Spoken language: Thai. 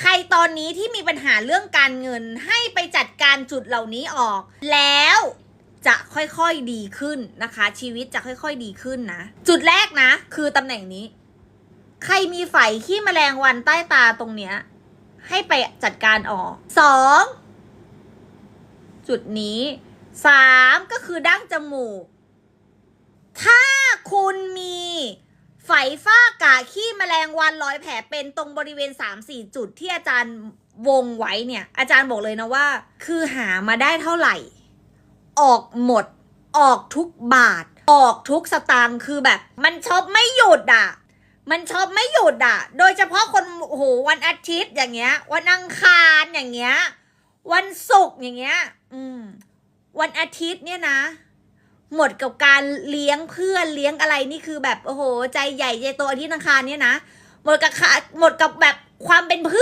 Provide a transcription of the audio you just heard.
ใครตอนนี้ที่มีปัญหาเรื่องการเงินให้ไปจัดการจุดเหล่านี้ออก แล้วจะค่อยๆดีขึ้นนะคะ ชีวิตจะค่อยๆดีขึ้นนะ จุดแรกนะ คือตำแหน่งนี้ ใครมีไฝขี้แมลงวันใต้ตาตรงเนี้ย ให้ไปจัดการออกสองจุดนี้สามก็คือดั้งจมูก ถ้าคุณมีไฝฝ้ากาขี้แมลงวันรอยแผลเป็นตรงบริเวณ 3-4 จุดที่อาจารย์วงไว้เนี่ย อาจารย์บอกเลยนะว่า คือหามาได้เท่าไหร่ ออกหมด ออกทุกบาท ออกทุกสตางค์คือแบบ มันช็อปไม่หยุดอะ มันช็อปไม่หยุดอะ โดยเฉพาะคนโอ้โหวันอาทิตย์อย่างเงี้ย วันอังคารอย่างเงี้ย วันศุกร์อย่างเงี้ย อืม วันอาทิตย์เนี่ยนะ หมดกับการเลี้ยงเพื่อนเลี้ยงอะไรนี่คือแบบโอ้โหใจใหญ่ใจโตอาทิตย์อังคารเนี่ยนะหมดกับขาหมดกับแบบความเป็นเพื่อน